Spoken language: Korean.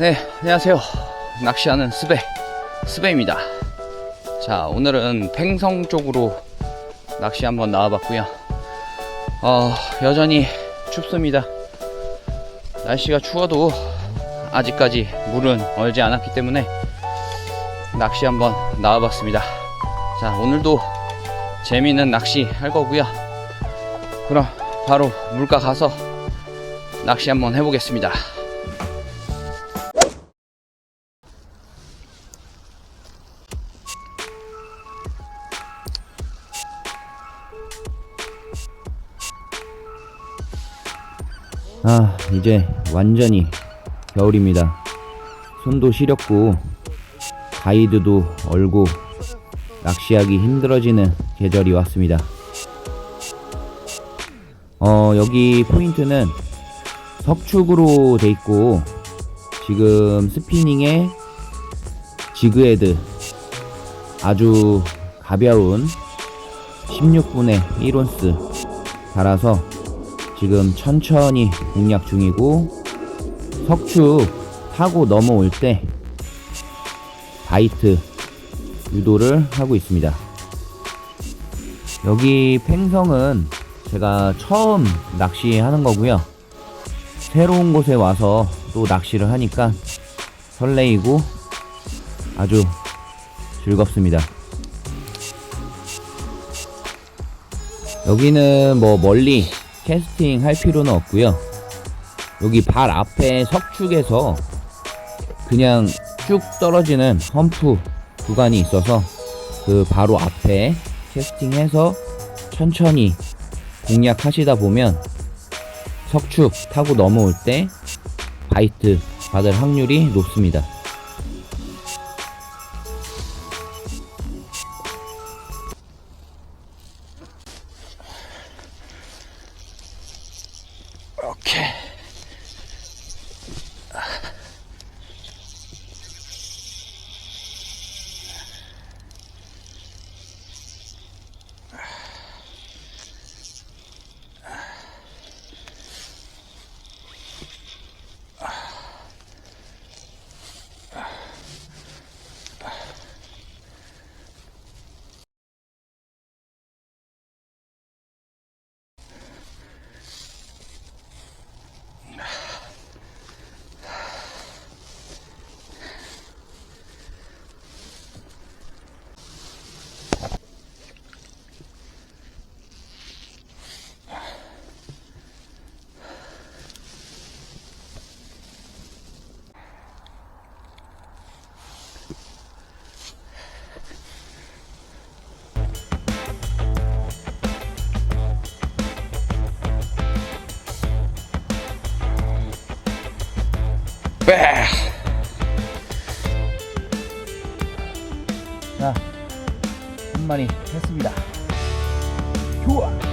네, 안녕하세요. 낚시하는 스베, 스베입니다. 자, 오늘은 팽성 쪽으로 낚시 한번 나와봤고요. 어, 여전히 춥습니다. 날씨가 추워도 아직까지 물은 얼지 않았기 때문에 낚시 한번 나와봤습니다. 자, 오늘도 재미있는 낚시 할 거고요. 그럼 바로 물가 가서 낚시 한번 해보겠습니다. 아, 이제 완전히 겨울입니다. 손도 시렵고, 가이드도 얼고, 낚시하기 힘들어지는 계절이 왔습니다. 어, 여기 포인트는 석축으로 돼 있고, 지금 스피닝에 지그헤드 아주 가벼운 16분의 1온스 달아서 지금 천천히 공략 중이고 석축 타고 넘어올 때 바이트 유도를 하고 있습니다. 여기 팽성은 제가 처음 낚시하는 거고요. 새로운 곳에 와서 또 낚시를 하니까 설레이고 아주 즐겁습니다. 여기는 뭐 멀리 캐스팅 할 필요는 없고요. 여기 발 앞에 석축에서 그냥 쭉 떨어지는 험프 구간이 있어서 그 바로 앞에 캐스팅해서 천천히 공략하시다 보면 석축 타고 넘어올 때 바이트 받을 확률이 높습니다. 오 마리 했습니다. 좋아.